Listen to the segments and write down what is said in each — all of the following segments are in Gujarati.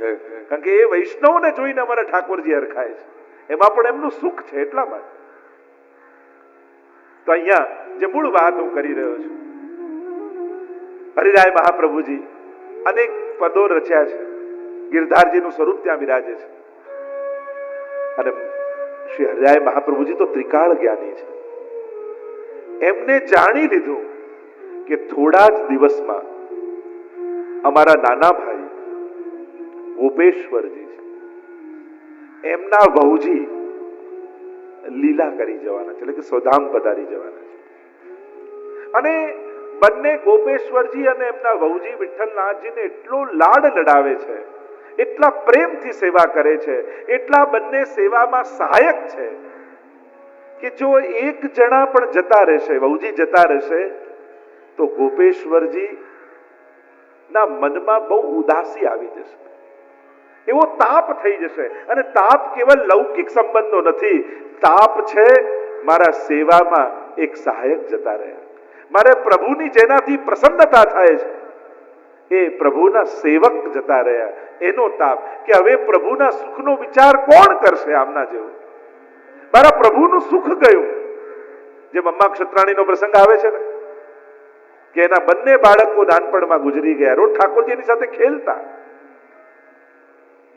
કારણ કે એ વૈષ્ણવને જોઈને અમારા ઠાકોરજી હરખાય છે. એમાં પણ એમનું સુખ છે એટલા માટે. તો અહીંયા જે મૂળ વાત હું કરી રહ્યો છું, હરિરાય મહાપ્રભુજી અનેક પદો રચ્યા છે. ગિરધારજીનું સ્વરૂપ ત્યાં બિરાજે છે. અને શ્રી હરિરાય મહાપ્રભુજી તો ત્રિકાળ જ્ઞાની છે. એમને જાણી લીધું કે થોડા જ દિવસમાં અમારા નાના ભાઈ ગોપેશ્વરજી છે. એમના વહુજી લીલા કરી જવાના છે, એટલે કે સ્વધામ પધારી જવાના છે. અને બંને ગોપેશ્વરજી અને એમના વહુજી વિઠ્ઠલનાથજીને એટલો લાડ લડાવે છે, એટલા પ્રેમથી સેવા કરે છે, એટલા બંને સેવામાં સહાયક છે, કે જો એક જણા પણ જતા રહેશે, વહુજી જતા રહેશે, તો ગોપેશ્વરજી ના મનમાં બહુ ઉદાસી આવી જશે. એવો તાપ થઈ જશે. અને તાપ કેવલ લૌકિક સંબંધો નથી. તાપ છે મારા સેવામાં એક સહાયક જતા રહ્યા. મારે પ્રભુની જેનાથી પ્રસન્નતા થાય છે, એ પ્રભુના સેવક જતા રહ્યા. એનો તાપ કે હવે પ્રભુના સુખનો વિચાર કોણ કરશે આમના જેવું? મારા પ્રભુનું સુખ ગયું. જે મમ્મા ક્ષત્રાણીનો પ્રસંગ આવે છે ને, કે એના બંને બાળકો નાનપણમાં ગુજરી ગયા. રોજ ઠાકોરજીની સાથે ખેલતા.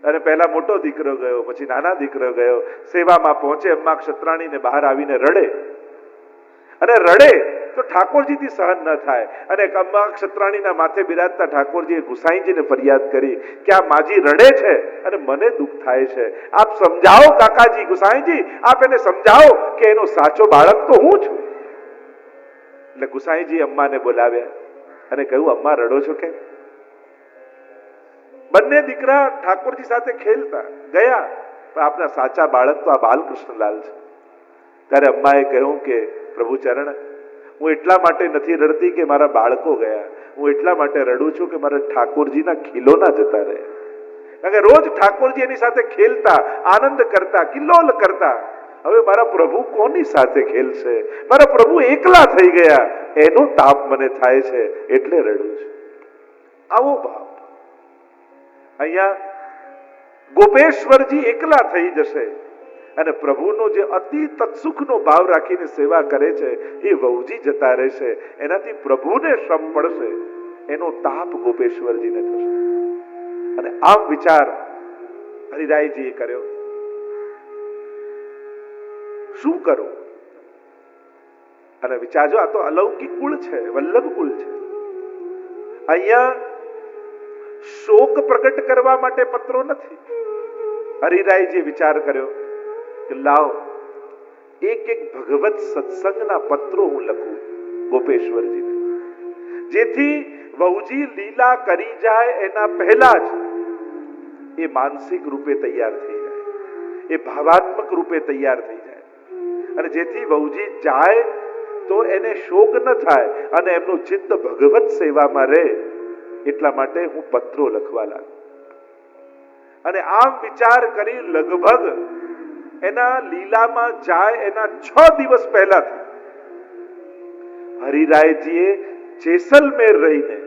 અને પહેલા મોટો દીકરો ગયો, પછી નાના દીકરો ગયો, સેવામાં પહોંચે અમ્મા ક્ષત્રાણીને બહાર આવીને રડે. અને રડે તો ઠાકોરજીથી સહન ન થાય. અને અમ્મા ક્ષત્રાણીના માથે બિરાજતા ઠાકોરજીએ ગુસાઈજીને ફરિયાદ કરી કે આ માજી રડે છે અને મને દુઃખ થાય છે. આપ સમજાવો કાકાજી, ગુસાઈજી, આપ એને સમજાવો કે એનો સાચો બાળક તો હું છું. એટલે ગુસાઈજી અમ્માને બોલાવ્યા અને કહ્યું, અમ્મા રડો છો કેમ? બંને દીકરા ઠાકોરજી સાથે ખેલતા, ગયા. પણ આપના સાચા બાળક તો આ બાલકૃષ્ણલાલ છે. ત્યારે અમ્માએ કહ્યું કે, પ્રભુ ચરણ, હું એટલા માટે નથી રડતી કે મારા બાળકો ગયા. હું એટલા માટે રડું છું કે મારા ઠાકોરજીના ખીલોના જતા રહે કારણ કે રોજ ઠાકોરજી એની સાથે ખેલતા, આનંદ કરતા કિલ્લોલ કરતા. હવે મારા પ્રભુ કોની સાથે ખેલશે? મારા પ્રભુ એકલા થઈ ગયા. એનો તાપ મને થાય છે એટલે રડું છું. આવો ભાવ અહીંયા ગોપેશ્વરજી એકલા થઈ જશે. અને પ્રભુનો જે અતિ તત્સુખનો ભાવ રાખીને સેવા કરે છે, એ વહુજી જતા રહેશે. એનાથી પ્રભુને શ્રમ પડશે એનો તાપ ગોપેશ્વરજીને થશે. અને આમ વિચાર હરિરાયજીએ કર્યો. શું કરું? અને વિચારજો, આ તો અલૌકિક કુળ છે વલ્લભ કુળ છે. અહીંયા શોક પ્રગટ કરવા માટે પત્રો નથી. હરિરાયજીએ વિચાર કર્યો કે લાવ, એક એક ભગવત સત્સંગના પત્રો હું લખું ગોપેશ્વરજીને. જેથી વહુજી લીલા કરી જાય એના પહેલા જ એ માનસિક રૂપે તૈયાર થઈ જાય. એ ભાવાત્મક રૂપે તૈયાર થઈ જાય. અને જેથી વહુજી જાય તો એને શોક ન થાય અને એમનું ચિત્ત ભગવત સેવામાં રહે. એટલા માટે હું પત્રો લખવા લાગ્યો અને આમ વિચાર કરી લગભગ એના લીલામાં જાય એના છ દિવસ પહેલાથી હરિરાયજીએ જેસલમેર રહીને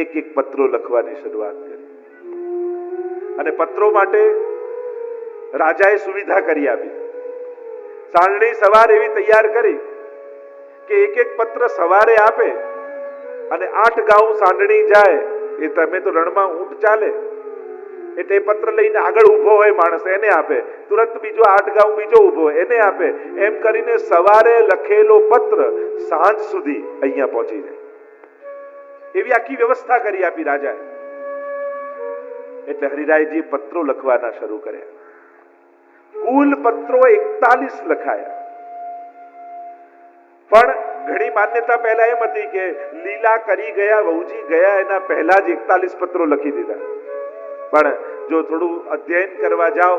એક એક પત્રો લખવાની શરૂઆત કરી. અને પત્રો માટે રાજાએ સુવિધા કરી આપી. સાંજણી સવાર એવી તૈયાર કરી કે એક એક પત્ર સવારે આપે અને આઠ ગાઉ સાંડણી જાય, એ તમે તો રણમાં ઊંટ ચાલે. એટલે પત્ર લઈને આગળ ઊભો હોય માણસ, એને આપે. તુરંત બીજો આઠ ગાઉ બીજો ઊભો, એને આપે. એમ કરીને સવારે લખેલો પત્ર સાંજ સુધી અહીંયા પહોંચી જાય. એવી આખી વ્યવસ્થા કરી આપી રાજાએ. એટલે હરિરાયજી પત્રો લખવાના શરૂ કર્યા. કુલ પત્રો એકતાલીસ લખાયા. પણ ઘણી માન્યતા પહેલા એમ હતી કે લીલા કરી ગયા, વહુજી ગયા, એના પહેલા જ એકતાલીસ પત્રો લખી દીધા. પણ જો થોડું અધ્યયન કરવા જાઓ,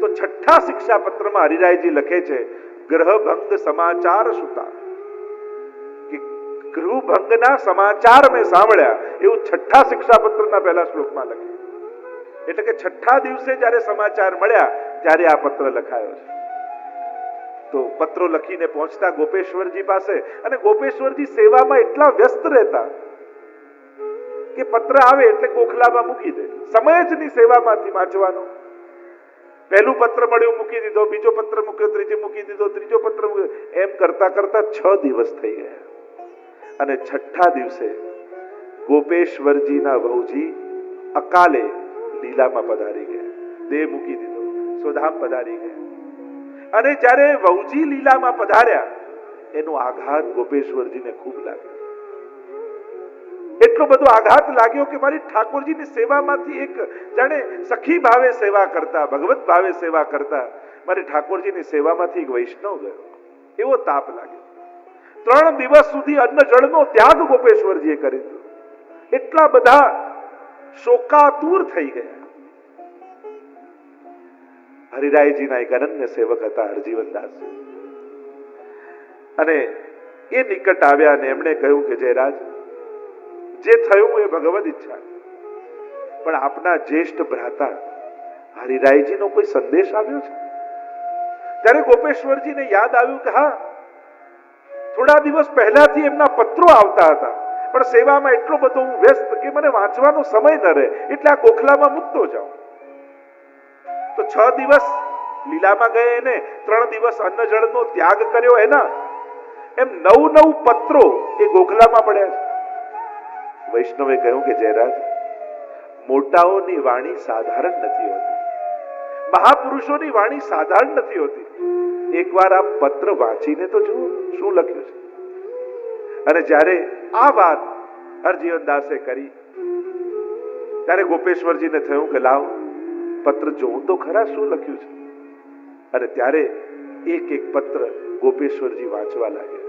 તો છઠ્ઠા શિક્ષા પત્રમાં હરિરાયજી લખે છે, ગ્રહભંગ સમાચાર સુતા. ગૃહભંગના સમાચાર મેં સાંભળ્યા, એવું છઠ્ઠા શિક્ષા પત્રના પહેલા શ્લોકમાં લખ્યું એટલે કે છઠ્ઠા દિવસે જ્યારે સમાચાર મળ્યા, ત્યારે આ પત્ર લખાયો છે. તો પત્રો લખીને પહોંચતા ગોપેશ્વરજી પાસે. અને ગોપેશ્વરજી સેવામાં એટલા વ્યસ્ત રહેતા કે પત્ર આવે એટલે ગોખલામાં મૂકી દે. સમય જ નહીં સેવામાંથી વાંચવાનો. પહેલું પત્ર મળ્યું, મૂકી દીધો, બીજો પત્ર મૂક્યો, ત્રીજો મૂકી દીધો, ત્રીજો પત્ર એમ કરતા કરતા છ દિવસ થઈ ગયા. અને છઠ્ઠા દિવસે ગોપેશ્વરજીના વહુજી અકાલે લીલામાં પધારી ગયા. દેહ મૂકી દીધો. સ્વધામ પધારી ગયા. અને જ્યારે વહુજી લીલામાં પધાર્યા, એનો આઘાત ગોપેશ્વરજીને ખૂબ લાગ્યો. એટલો બધો આઘાત લાગ્યો કે મારી ઠાકોરજીની સેવામાંથી એક, જાણે સખી ભાવે સેવા કરતા, ભગવત ભાવે સેવા કરતા, મારી ઠાકોરજીની સેવામાંથી એક વૈષ્ણવ ગયો. એવો તાપ લાગ્યો. ત્રણ દિવસ સુધી અન્ન જળનો ત્યાગ ગોપેશ્વરજીએ કરી દીધો. એટલા બધા શોકાતુર થઈ ગયા. હરિરાયજીના એક અનન્ય સેવક હતા હરજીવનદાસ અને એ નિકટ આવ્યા અને એમણે કહ્યું કે, જયરાજ, જે થયું એ ભગવદ ઈચ્છા પણ આપના જ્યેષ્ઠ ભ્રાતા હરિરાયજીનો કોઈ સંદેશ આવ્યો છે? ત્યારે ગોપેશ્વરજીને યાદ આવ્યું કે, હા, થોડા દિવસ પહેલાથી એમના પત્રો આવતા હતા. પણ સેવામાં એટલો બધો હું વ્યસ્ત કે મને વાંચવાનો સમય ન રહે. એટલે આ ગોખલામાં મૂકતો જાઉં. તો છ દિવસ લીલામાં ગયે એને ત્રણ દિવસ અન્ન જળનો ત્યાગ કર્યો એના. એમ નવ નવ પત્રો એ ગોખલામાં પડ્યા છે. વૈષ્ણવે કહ્યું કે જયરાજ, મોટાઓની વાણી સાધારણ નથી હોતી. મહાપુરુષોની વાણી સાધારણ નથી હોતી. એકવાર આ પત્ર વાંચીને તો જુઓ શું લખ્યું છે. અને જ્યારે આ વાત હરજીવનદાસે કરી, ત્યારે ગોપેશ્વરજીને થયું કે લાવ પત્ર જોઉં તો ખરા શું લખ્યું છે? અને ત્યારે એક એક પત્ર ગોપેશ્વરજી વાંચવા લાગ્યા.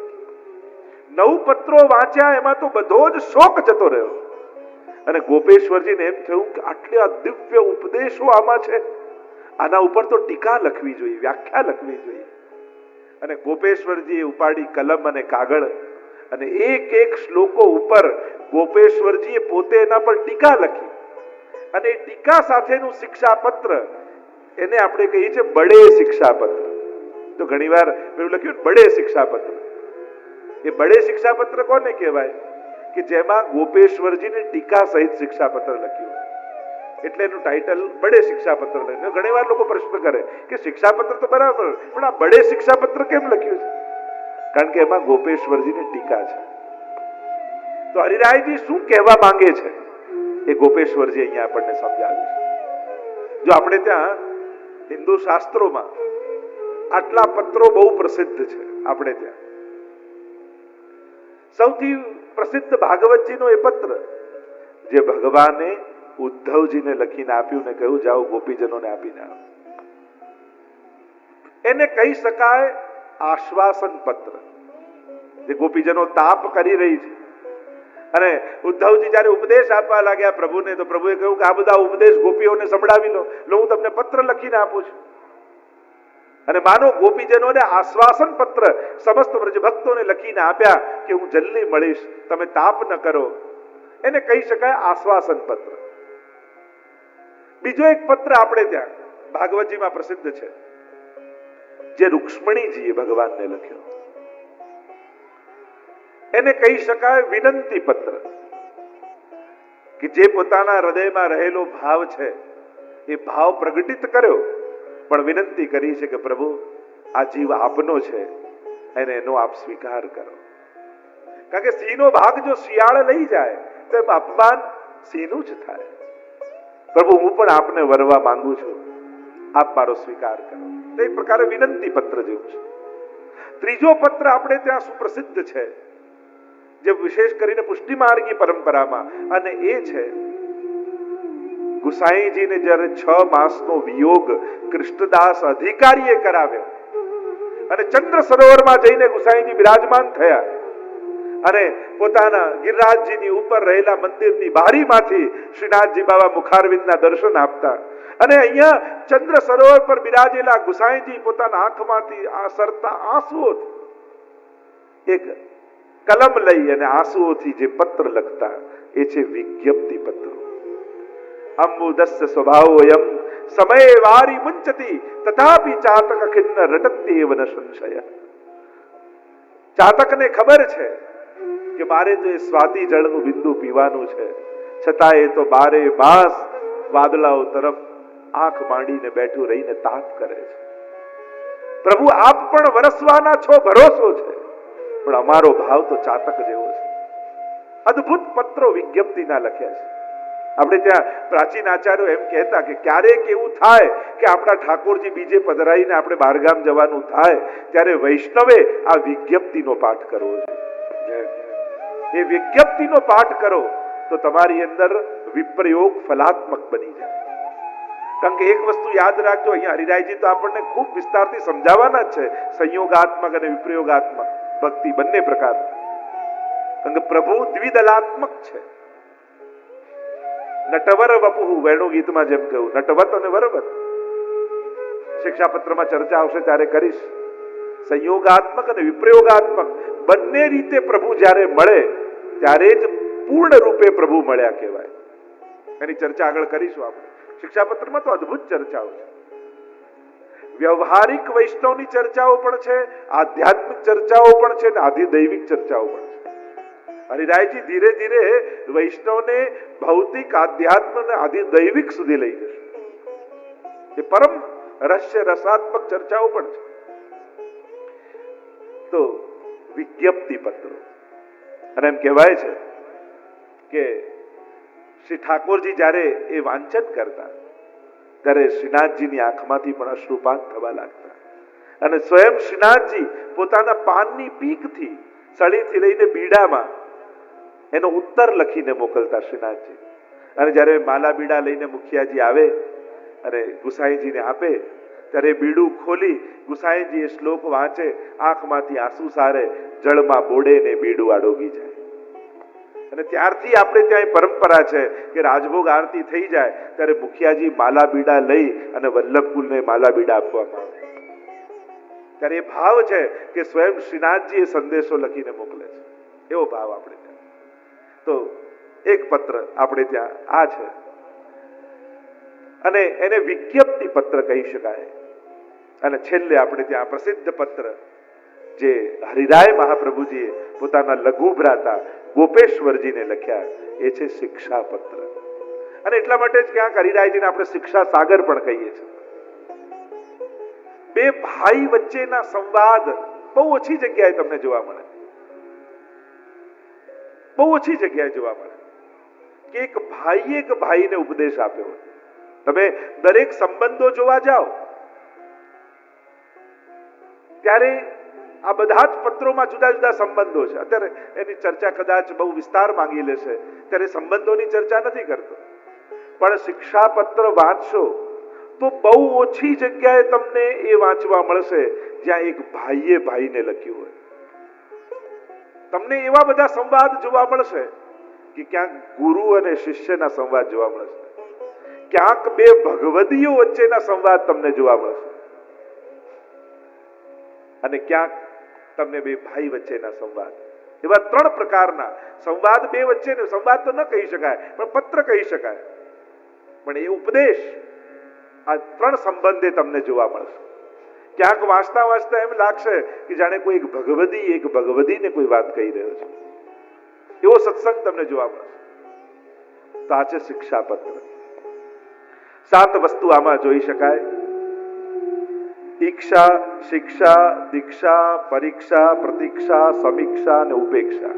નવ પત્રો વાંચ્યા, એમાં તો બધો જ શોક જતો રહ્યો. અને ગોપેશ્વરજીને એમ થયું કે આટલા દિવ્ય ઉપદેશો આમાં છે. આના ઉપર તો ટીકા લખવી જોઈએ, વ્યાખ્યા લખવી જોઈએ. અને ગોપેશ્વરજીએ ઉપાડી કલમ અને કાગળ અને એક એક શ્લોકો ઉપર ગોપેશ્વરજીએ પોતે એના પર ટીકા લખી. અને ટીકા સાથેનું શિક્ષાપત્ર, એને આપણે કહીએ છીએ બડે શિક્ષાપત્ર. તો ઘણીવાર એવું લખ્યું બડે શિક્ષાપત્ર. એ બડે શિક્ષાપત્ર કોને કહેવાય? કે જેમાં ગોપેશ્વરજીની ટીકા સહિત શિક્ષાપત્ર લખ્યું એટલે એનું ટાઇટલ બડે શિક્ષાપત્ર લખ્યું ઘણી વાર લોકો પ્રશ્ન કરે કે શિક્ષાપત્ર તો બરાબર, પણ આ બડે શિક્ષાપત્ર કેમ લખ્યું છે? કારણ કે એમાં ગોપેશ્વરજીની ટીકા છે. તો હરિરાયજી શું કહેવા માંગે છે? એ ગોપેશ્વરજી અહીંયા આપણને સમજાવે જો આપણે ત્યાં હિન્દુ શાસ્ત્રોમાં આટલા પત્રો બહુ પ્રસિદ્ધ છે આપણે ત્યાં. સૌથી પ્રસિદ્ધ ભાગવતજીનો એ પત્ર જે ભગવાને ઉદ્ધવજીને લખીને આપ્યું ને કહ્યું, જાઓ ગોપીજનોને આપીને આવો. એને કહી શકાય આશ્વાસન પત્ર. જે ગોપીજનો તાપ કરી રહી છે અને ઉદ્ધવજી જ્યારે ઉપદેશ આપવા લાગ્યા પ્રભુને, તો પ્રભુએ કહ્યું કે આ બધા ઉપદેશ ગોપીઓને સંભળાવી લો. એટલે હું તમને પત્ર લખીને આપું છું. અને માનો ગોપીજનોને આશ્વાસન પત્ર સમસ્ત વ્રજભક્તોને લખીને આપ્યા કે હું જલ્દી મળીશ, તમે તાપ ન કરો. એને કહી શકાય આશ્વાસન પત્ર. બીજો એક પત્ર આપણે ત્યાં ભાગવતજીમાં પ્રસિદ્ધ છે. જે રૂક્ષ્મણીજીએ ભગવાનને લખ્યો. એને કહી શકાય વિનંતી પત્ર કે જે પોતાના હૃદયમાં રહેલો ભાવ છે, એ ભાવ પ્રગટિત કર્યો, પણ વિનંતી કરી છે કે પ્રભુ, આ જીવ આપનો છે, એને એનો આપ સ્વીકાર કરો. કારણ કે સિંહનો ભાગ જો શિયાળ લઈ જાય, તો એમ અપમાન સિંહનું જ થાય. પ્રભુ, હું પણ આપને વરવા માંગુ છું. આપ મારો સ્વીકાર કરો. તો એક પ્રકારે વિનંતી પત્ર જેવું છે. ત્રીજો પત્ર આપણે ત્યાં સુપ્રસિદ્ધ છે. જે વિશેષ કરીને પુષ્ટિ માર્ગી પરંપરામાં. અને એ છે, ગુસાઈજીને જ્યારે છ માસનો વિયોગ કૃષ્ણદાસ અધિકારીએ કરાવ્યો, અને ચંદ્ર સરોવરમાં જઈને ગુસાઈજી બિરાજમાન થયા, અને પોતાના ગિરિરાજજીની ઉપર રહેલા મંદિરની બારીમાંથી શ્રીનાથજી બાબા મુખારવિંદના દર્શન આપતા. અને અહીંયા ચંદ્ર સરોવર પર બિરાજેલા ગુસાઈજી પોતાના આંખમાંથી આ સરતા આંસુઓ, એક કલમ લઈ અને આંસુઓથી જે પત્ર લખતા એ છે વિજ્ઞપ્તિ પત્રો. અંબુદસ્ય સ્વભાવોયમ સમયે વારી મુંચતી તથાપી ચાતક ખિન્ન રટત્યેવ ન સંશય. ચાતકને ખબર છે કે મારે તો એ સ્વાતિ જળનું બિંદુ પીવાનું છે. છતાં એ તો બારે માસ વાદળાઓ તરફ આંખ માંડીને બેઠું રહીને તાપ કરે છે. પ્રભુ આપ પણ વરસવાના છો, ભરોસો છે. પણ અમારો ભાવ તો ચાતક જેવો છે. અદ્ભુત પત્રો વિજ્ઞપ્તિના લખ્યા છે. આપણે ત્યાં પ્રાચીન આચાર્યો એમ કહેતા કે ક્યારેક એવું થાય કે આપણા ઠાકોરજી બીજે પધરાઈને આપણે બહારગામ જવાનું થાય, ત્યારે વૈષ્ણવે આ વિજ્ઞપ્તિનો પાઠ કરવો છે એ વિજ્ઞપ્તિનો પાઠ કરો તો તમારી અંદર વિપ્રયોગ ફલાત્મક બની જાય. કારણ કે એક વસ્તુ યાદ રાખજો, અહીંયા હરિરાયજી તો આપણને ખૂબ વિસ્તારથી સમજાવવાના જ છે. સંયોગાત્મક અને વિપ્રયોગાત્મક. ભક્તિ બંને પ્રકાર કારણ કે પ્રભુ દ્વિદલાત્મક છે. નટવર વપુ વેણુ ગીતમાં જેમ કહ્યું, નટવત અને વરવત. શિક્ષાપત્રમાં ચર્ચા આવશે ત્યારે કરીશ. સંયોગાત્મક અને વિપ્રયોગાત્મક બંને રીતે પ્રભુ જ્યારે મળે, ત્યારે જ પૂર્ણ રૂપે પ્રભુ મળ્યા કહેવાય. એની ચર્ચા આગળ કરીશું આપણે. શિક્ષાપત્રમાં તો અદ્ભુત ચર્ચાઓ છે. વ્યવહારિક વૈષ્ણવની ચર્ચાઓ પણ છે, આધ્યાત્મિક ચર્ચાઓ પણ છે અને આધિદૈવિક ચર્ચાઓ પણ છે. હરિરાયજી ધીરે ધીરે વૈષ્ણવને ભૌતિક, આધ્યાત્મ અને આધિદૈવિક સુધી લઈ જશે. એ પરમ રહસ્ય રસાત્મક ચર્ચાઓ પણ છે. તો વિજ્ઞપ્તિ પત્રો. અને એમ કહેવાય છે કે શ્રી ઠાકોરજી જ્યારે એ વાંચન કરતા ત્યારે શ્રીનાથજીની આંખમાંથી પણ અશ્રુપાત થવા લાગતા. અને સ્વયં શ્રીનાથજી પોતાના પાનની પીકથી સળીથી લઈને બીડામાં એનો ઉત્તર લખીને મોકલતા શ્રીનાથજી. અને જ્યારે માલા બીડા લઈને મુખિયાજી આવે અને ગુસાઈજીને આપે, ત્યારે બીડું ખોલી ગુસાઈજી એ શ્લોક વાંચે, આંખમાંથી આંસુ સારે, જળમાં બોડે ને બીડું આડોગી જાય. અને ત્યારથી આપણે ત્યાં પરંપરા છે કે રાજભોગ આરતી થઈ જાય, ત્યારે મુખિયાજી માલા બીડા લઈ અને વલ્લભકુલને માલા બીડા આપવામાં આવે ત્યારે એ ભાવ છે કે સ્વયં શ્રીનાથજી એ સંદેશો લખીને મોકલે છે. એવો ભાવ આપણે ત્યાં. તો એક પત્ર આપણે ત્યાં આ છે. અને એને વિજ્ઞપ્તિ પત્ર કહી શકાય. અને છેલ્લે આપણે ત્યાં પ્રસિદ્ધ પત્ર જે હરિરાય મહાપ્રભુજીએ પોતાના લઘુ ભ્રાતા ગોપેશ્વરજીને લખ્યા એ છે શિક્ષા પત્ર અને એટલા માટે જ ક્યાંક હરિરાયજીને આપણે શિક્ષા સાગર પણ કહીએ છીએ. બે ભાઈ વચ્ચેના સંવાદ બહુ ઓછી જગ્યાએ તમને જોવા મળે. બહુ ઓછી જગ્યાએ જોવા મળે. કે એક ભાઈએ એક ભાઈને ઉપદેશ આપ્યો તમે દરેક સંબંધો જોવા જાઓ. ત્યારે આ બધા જ પત્રોમાં જુદા જુદા સંબંધો છે. અત્યારે એની ચર્ચા કદાચ બહુ વિસ્તાર માંગી લેશે. ત્યારે સંબંધોની ચર્ચા નથી કરતો. પણ શિક્ષા પત્ર વાંચશો તો બહુ ઓછી જગ્યાએ તમને એ વાંચવા મળશે જ્યાં એક ભાઈએ ભાઈને લખ્યું હોય. તમને એવા બધા સંવાદ જોવા મળશે કે ક્યાંક ગુરુ અને શિષ્યના સંવાદ જોવા મળશે. ક્યાંક બે ભગવદીઓ વચ્ચેના સંવાદ તમને જોવા મળશે. અને ક્યાંક તમને બે ભાઈ વચ્ચેના સંવાદ. એવા ત્રણ પ્રકારના સંવાદ બે વચ્ચે સંવાદ તો ન કહી શકાય, પણ પત્ર કહી શકાય. પણ એ ઉપદેશ આ ત્રણ સંબંધે તમને જોવા મળશે. ક્યાંક વાંચતા વાંચતા એમ લાગશે કે જાણે કોઈ એક ભગવદી, એક ભગવદીને કોઈ વાત કહી રહ્યો છે. એવો સત્સંગ તમને જોવા મળશે. તો આ છે શિક્ષા પત્ર સાત વસ્તુ આમાં જોઈ શકાય. ઈક્ષા શિક્ષા દીક્ષા પરીક્ષા પ્રતીક્ષા સમીક્ષા અને ઉપેક્ષા.